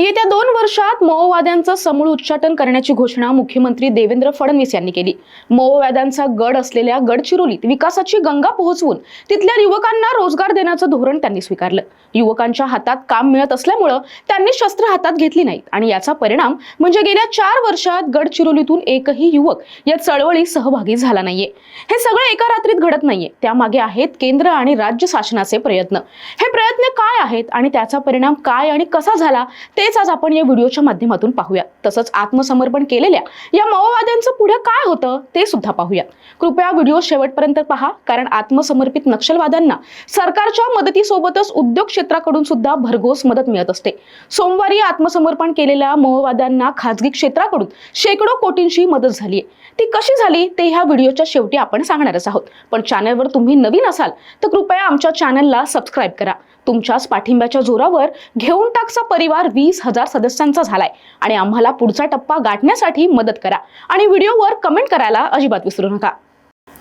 येत्या दोन वर्षात माओवाद्यांचं समूळ उच्चाटन करण्याची घोषणा मुख्यमंत्री देवेंद्र फडणवीस यांनी केली. माओवाद्यांचा गड असलेल्या गडचिरोलीत विकासाची गंगा पोहोचवून तिथल्या युवकांना रोजगार देण्याचं धोरण त्यांनी स्वीकारलं. युवकांच्या हातात काम मिळत असल्यामुळं त्यांनी शस्त्र हातात घेतली नाहीत आणि याचा परिणाम म्हणजे गेल्या चार वर्षात गडचिरोलीतून एकही युवक या चळवळीत सहभागी झाला नाहीये. हे सगळं एका रात्रीत घडत नाहीये. त्यामागे आहेत केंद्र आणि राज्य शासनाचे प्रयत्न. हे प्रयत्न काय आहेत आणि त्याचा परिणाम काय आणि कसा झाला ते तेच आज आपण या व्हिडिओच्या माध्यमातून पाहूया. तसंच आत्मसमर्पण केलेल्या या माओवाद्यांचं पुढे काय होतं ते सुद्धा पाहूया. कृपया व्हिडिओ शेवटपर्यंत पहा कारण आत्मसमर्पित नक्षलवाद्यांना सरकारच्या मदतीसोबतच उद्योग क्षेत्राकडून सुद्धा भरघोस मदत मिळत असते. सोमवारी आत्मसमर्पण केलेल्या माओवाद्यांना खाजगी क्षेत्राकडून शेकडो कोटींची मदत झाली आहे ती कशी झाली ते ह्या व्हिडिओच्या शेवटी आपण सांगणारच आहोत. पण चॅनलवर तुम्ही नवीन असाल तर कृपया आमच्या चॅनलला सबस्क्राईब करा. तुमच्याच पाठिंब्याच्या जोरावर घेऊन टाकचा परिवार वीस हजार सदस्यांचा झालाय. आणि आम्हाला पुढचा टप्पा गाठण्यासाठी मदत करा. आणि व्हिडिओवर कमेंट करायला अजिबात विसरू नका.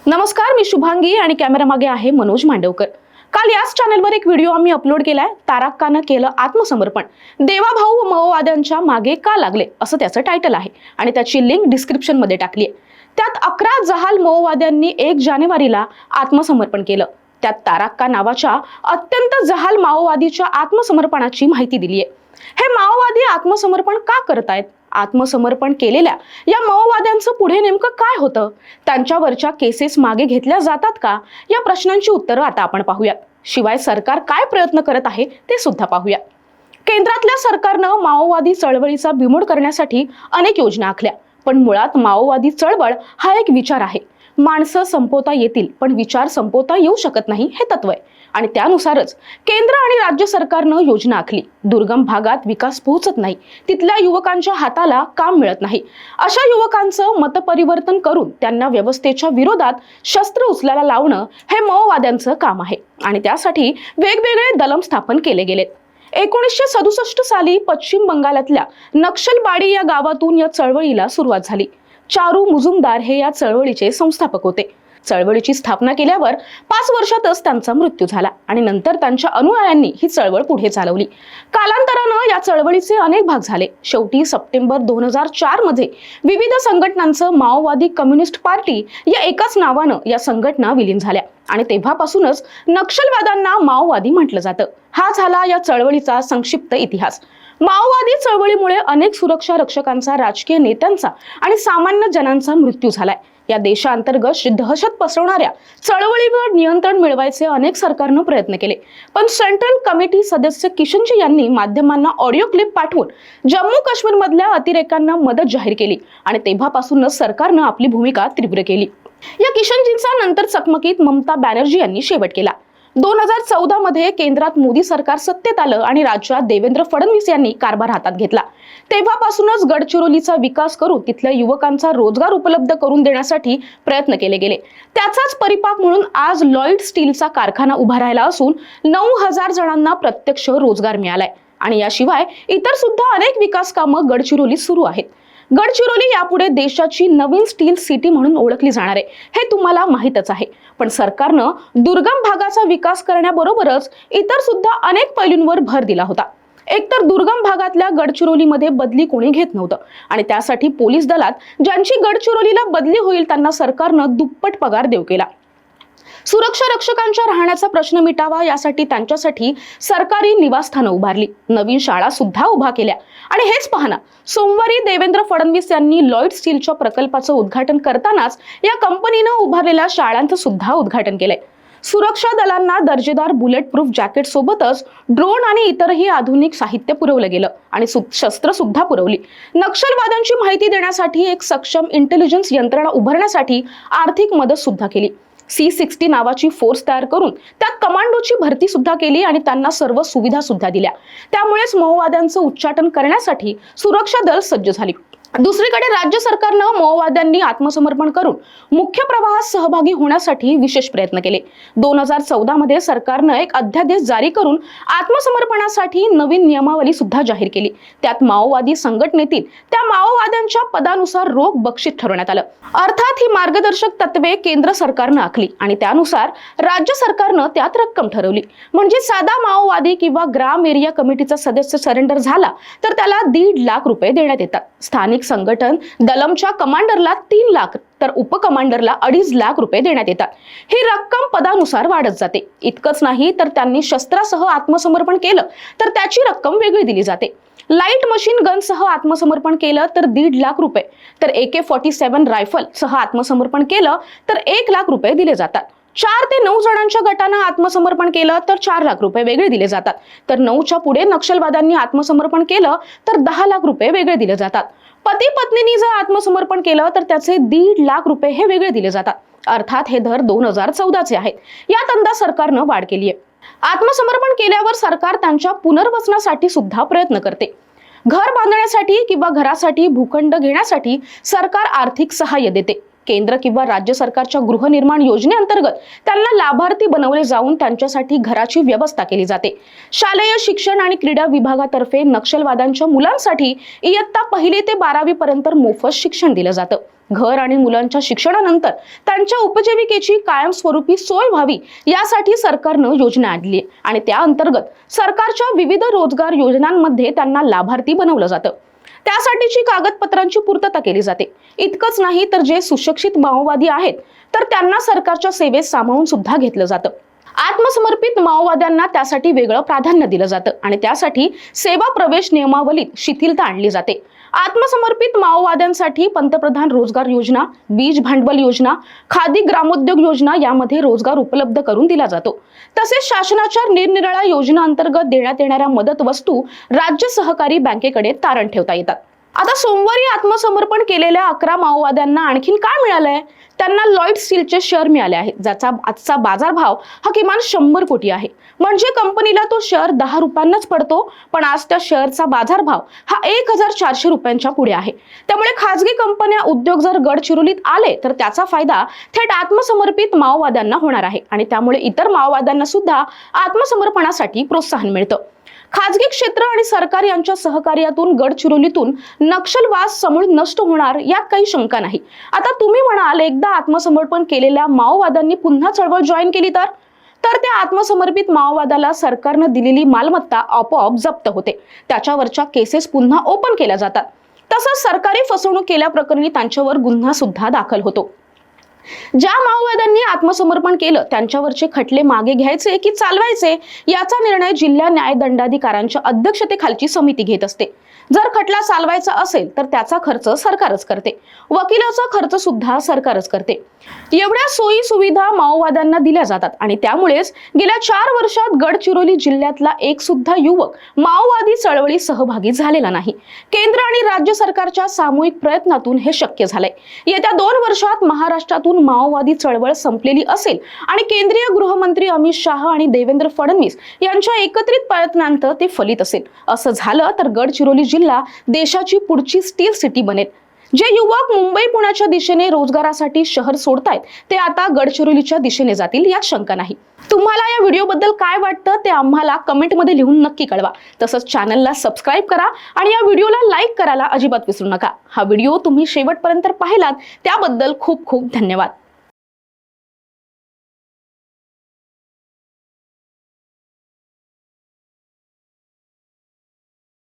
नमस्कार मी शुभांगी आणि कॅमेरामागे आहे मनोज मांडवकर. काल याच चॅनलवर एक व्हिडिओ आम्ही अपलोड केलाय. ताराक्कानं केलं आत्मसमर्पण. देवाभाऊ माओवाद्यांच्या मागे का लागले? असं त्याचं टायटल आहे. आणि त्याची लिंक डिस्क्रिप्शनमध्ये टाकली आहे त्यात अकरा जहाल माओवाद्यांनी एक जानेवारीला आत्मसमर्पण केलं. त्यात ताराक्का नावाच्या अत्यंत जहाल माओवादीच्या आत्मसमर्पणाची माहिती दिली आहे. हे माओवादी आत्मसमर्पण का करत आहेत आत्मसमर्पण केलेल्या या माओवाद्यांचं पुढे नेमकं काय होतं? त्यांच्यावरच्या केसेस मागे घेतल्या जातात का? या प्रश्नांची उत्तरं आता आपण पाहूयात शिवाय सरकार काय प्रयत्न करत आहे ते सुद्धा पाहूया. केंद्रातल्या सरकारनं माओवादी चळवळीचा बिमोड करण्यासाठी अनेक योजना आखल्या पण मुळात माओवादी चळवळ हा एक विचार आहे. माणसं संपवता येतील पण विचार संपवता येऊ शकत नाही हे तत्व आहे. आणि त्यानुसारच केंद्र आणि राज्य सरकारनं योजना आखली. दुर्गम भागात विकास पोहोचत नाही. तिथल्या युवकांच्या हाताला काम मिळत नाही. अशा युवकांचं मतपरिवर्तन करून त्यांना व्यवस्थेच्या विरोधात शस्त्र उचलायला लावणं हे माओवाद्यांचं काम आहे. आणि त्यासाठी वेगवेगळे दलम स्थापन केले गेलेत. एकोणीसशे सदुसष्ट साली पश्चिम बंगालातल्या नक्षलबाडी या गावातून या चळवळीला सुरुवात झाली. चारू मुजुमदार हे या चळवळीचे संस्थापक होते. चळवळीची स्थापना केल्यावर पाच वर्षातच त्यांचा मृत्यू झाला आणि नंतर त्यांच्या अनुयायांनी ही चळवळ पुढे चालवली. कालांतरानं या चळवळीचे अनेक भाग झाले. शेवटी सप्टेंबर दोन हजार चारमध्ये विविध संघटनांचं माओवादी कम्युनिस्ट पार्टी या एकाच नावानं या संघटना विलीन झाल्या आणि तेव्हापासूनच नक्षलवाद्यांना माओवादी म्हटलं जातं. हा झाला या चळवळीचा संक्षिप्त इतिहास. माओवादी चळवळीमुळे अनेक सुरक्षा रक्षकांचा राजकीय नेत्यांचा आणि सामान्य जनांचा मृत्यू झालाय. या देशांतर्गत दहशत पसरवणाऱ्या चळवळीवर नियंत्रण मिळवायचे अनेक सरकारनं प्रयत्न केले. पण सेंट्रल कमिटी सदस्य किशनजी यांनी माध्यमांना ऑडिओ क्लिप पाठवून जम्मू काश्मीर मधल्या अतिरेकांना मदत जाहीर केली आणि तेव्हापासूनच सरकारनं आपली भूमिका तीव्र केली. या किशनजींचा नंतर चकमकीत ममता बॅनर्जी यांनी शेवट केला. दोन हजार चौदा मध्ये केंद्रात मोदी सरकार सत्तेत आलं आणि राज्यात देवेंद्र फडणवीस यांनी कारभार हातात घेतला. तेव्हापासूनच गडचिरोलीचा विकास करून तिथल्या युवकांचा रोजगार उपलब्ध करून देण्यासाठी प्रयत्न केले गेले. त्याचाच परिपाक म्हणून आज लॉइड स्टीलचा कारखाना उभा राहिला असून नऊ हजार जणांना प्रत्यक्ष रोजगार मिळालाय. आणि याशिवाय इतर सुद्धा अनेक विकास कामं गडचिरोलीत सुरू आहेत. गडचिरोली यापुढे देशाची नवीन स्टील सिटी म्हणून ओळखली जाणार आहे. हे तुम्हाला माहीतच आहे. पण सरकारनं दुर्गम भागाचा विकास करण्याबरोबरच इतर सुद्धा अनेक पैलूंवर भर दिला होता. एकतर दुर्गम भागातल्या गडचिरोलीमध्ये बदली कोणी घेत नव्हतं आणि त्यासाठी पोलीस दलात ज्यांची गडचिरोलीला बदली होईल त्यांना सरकारनं दुप्पट पगार देऊ केला. सुरक्षा रक्षकांच्या राहण्याचा प्रश्न मिटावा यासाठी त्यांच्यासाठी सरकारी निवासस्थानं उभारली. नवीन शाळा सुद्धा उभा केल्या. आणि हेच पाहना सोमवारी देवेंद्र फडणवीस यांनी लॉइड स्टीलच्या प्रकल्पाचं उद्घाटन करतानाच या कंपनीनं उभारलेल्या शाळांचं सुद्धा उद्घाटन केलंय. सुरक्षा दलांना दर्जेदार बुलेट प्रूफ जॅकेट सोबतच ड्रोन आणि इतरही आधुनिक साहित्य पुरवलं गेलं आणि सु- शस्त्र सुद्धा पुरवली. नक्षलवाद्यांची माहिती देण्यासाठी एक सक्षम इंटेलिजन्स यंत्रणा उभारण्यासाठी आर्थिक मदत सुद्धा केली. सी सिक्स्टी नावाची फोर्स तयार करून त्यात कमांडोची भरती सुद्धा केली आणि त्यांना सर्व सुविधा सुद्धा दिल्या. त्यामुळेच माओवाद्यांचं उच्चाटन करण्यासाठी सुरक्षा दल सज्ज झाली. दुसरीकडे राज्य सरकारनं माओवाद्यांनी आत्मसमर्पण करून मुख्य प्रवाहात सहभागी होण्यासाठी विशेष प्रयत्न केले. दोन हजार चौदा मध्ये सरकारनं एक अध्यादेश जारी करून आत्मसमर्पणासाठी नवीन नियमावली सुद्धा जाहीर केली. त्यात माओवादी संघटनेतील त्या माओवाद्यांच्या पदानुसार रोख बक्षीस ठरवण्यात आलं. अर्थात ही मार्गदर्शक तत्वे केंद्र सरकारनं आखली आणि त्यानुसार राज्य सरकारनं त्यात रक्कम ठरवली. म्हणजे साधा माओवादी किंवा ग्राम एरिया कमिटीचा सदस्य सरेंडर झाला तर त्याला दीड लाख रुपये देण्यात येतात. स्थानिक संघटन दलमच्या कमांडरला तीन लाख तर उपकमांडरला अडीच लाख रुपये देण्यात येतात. ही रक्कम पदानुसार वाढत जाते. इतकंच नाही तर त्यांनी शस्त्रासह आत्मसमर्पण केलं तर त्याची रक्कम वेगळी दिली जाते. लाइट मशीन गनसह आत्मसमर्पण केलं तर दीड लाख रुपये. तर A K forty seven rifle सह आत्मसमर्पण केलं तर एक लाख रुपये दिले जातात. चार ते नऊ जणांच्या गटानं आत्मसमर्पण केलं तर चार लाख रुपये वेगळे दिले जातात. तर नऊच्या पुढे नक्षलवाद्यांनी आत्मसमर्पण केलं तर दहा लाख रुपये वेगळे दिले जातात. पती पत्नीनी जर आत्मसमर्पण केलं तर त्याचे दीड लाख रुपये हे वेगळे दिले जातात. अर्थात हे दर दोन हजार चौदाचे आहेत. यात अंदाज सरकारनं वाढ केली आहे. आत्मसमर्पण केल्यावर सरकार त्यांच्या पुनर्वसनासाठी सुद्धा प्रयत्न करते. घर बांधण्यासाठी किंवा घरासाठी भूखंड घेण्यासाठी सरकार आर्थिक सहाय्य देते. केंद्र किंवा राज्य सरकारच्या गृहनिर्माण योजनेअंतर्गत त्यांना लाभार्थी बनवले जाऊन त्यांच्यासाठी घराची व्यवस्था केली जाते. शालेय शिक्षण आणि क्रीडा विभागातर्फे नक्षलवाद्यांच्या मुलांसाठी इयत्ता पहिली ते बारावी पर्यंत मोफत शिक्षण दिलं जातं. घर आणि मुलांच्या शिक्षणानंतर त्यांच्या उपजीविकेची कायमस्वरूपी सोय व्हावी यासाठी सरकारनं योजना आणली आहे. आणि त्या अंतर्गत सरकारच्या विविध रोजगार योजनांमध्ये त्यांना लाभार्थी बनवलं जातं. त्यासाठीची कागदपत्रांची पूर्तता केली जाते. इतकंच नाही तर जे सुशिक्षित माओवादी आहेत तर त्यांना सरकारच्या सेवेत सामावून सुद्धा घेतलं जातं. आत्मसमर्पित माओवाद्यांना त्यासाठी वेगळं प्राधान्य दिलं जातं आणि त्यासाठी सेवा प्रवेश नियमावलीत शिथिलता आणली जाते. आत्मसमर्पित माओवाद्यांसाठी पंतप्रधान रोजगार योजना बीज भांडवल योजना खादी ग्रामोद्योग योजना यामध्ये रोजगार उपलब्ध करून दिला जातो. तसेच शासनाच्या निरनिराळ्या योजना अंतर्गत देण्यात येणाऱ्या मदत वस्तू राज्य सहकारी बँकेकडे तारण ठेवता येतात. आता सोमवारी आत्मसमर्पण केलेल्या अकरा माओवाद्यांना आणखीन काय मिळालंय? त्यांना लॉईड स्टीलचे शेअर मिळाले आहेत ज्याचा आजचा बाजारभाव हा किमान शंभर कोटी आहे. म्हणजे कंपनीला तो शेअर दहा रुपयांनाच पडतो पण आज त्या शेअरचा बाजारभाव हा एक हजार चारशे रुपयांच्या पुढे आहे. त्यामुळे खाजगी कंपन्या उद्योग जर गडचिरोलीत आले तर त्याचा फायदा थेट आत्मसमर्पित माओवाद्यांना होणार आहे. आणि त्यामुळे इतर माओवाद्यांना सुद्धा आत्मसमर्पणासाठी प्रोत्साहन मिळतं. खाजगी क्षेत्र आणि सरकार यांच्या सहकार्यातून गडचिरोलीतून नक्षलवाद समूळ नष्ट होणार यात काही शंका नाही. आता तुम्ही म्हणाल एकदा आत्मसमर्पण केलेल्या माओवाद्यांनी पुन्हा चळवळ जॉईन केली तर? तर त्या आत्मसमर्पित माओवादाला सरकारनं दिलेली मालमत्ता आपोआप जप्त होते. त्याच्यावरच्या केसेस पुन्हा ओपन केल्या जातात. तसंच सरकारी फसवणूक केल्याप्रकरणी त्यांच्यावर गुन्हा सुद्धा दाखल होतो. ज्या माओवाद्यांनी आत्मसमर्पण केलं त्यांच्यावरचे खटले मागे घ्यायचे की चालवायचे याचा निर्णय जिल्हा न्याय दंडाधिकाऱ्यांच्या अध्यक्षतेखालची समिती घेत असते. जर खटला चालवायचा असेल तर त्याचा खर्च सरकारच करते. वकिलाचा खर्च सुद्धा सरकारच करते. एवढ्या सोयी सुविधा माओवाद्यांना दिल्या जातात आणि त्यामुळेच गेल्या चार वर्षात गडचिरोली जिल्ह्यातला एक सुद्धा युवक माओवादी चळवळी सहभागी झालेला नाही. केंद्र आणि राज्य सरकारच्या सामूहिक प्रयत्नातून हे शक्य झालंय. येत्या दोन वर्षात महाराष्ट्रातून माओवादी चळवळ संपलेली असेल आणि केंद्रीय गृहमंत्री अमित शाह आणि देवेंद्र फडणवीस यांच्या एकत्रित प्रयत्नांत ते फलित असेल. असं झालं तर गडचिरोली जिल्हा देशाची पुढची स्टील सिटी बनेल. जे युवक मुंबई पुण्याच्या दिशेने रोजगारासाठी शहर सोडतायत ते आता गडचिरोलीच्या दिशेने जातील यात शंका नाही. तुम्हाला या व्हिडिओबद्दल काय वाटतं ते आम्हाला कमेंटमध्ये लिहून नक्की कळवा. तसंच चॅनलला सबस्क्राईब करा आणि या व्हिडिओला लाईक करायला अजिबात विसरू नका. हा व्हिडिओ तुम्ही शेवटपर्यंत पाहिलात त्याबद्दल खूप खूप धन्यवाद.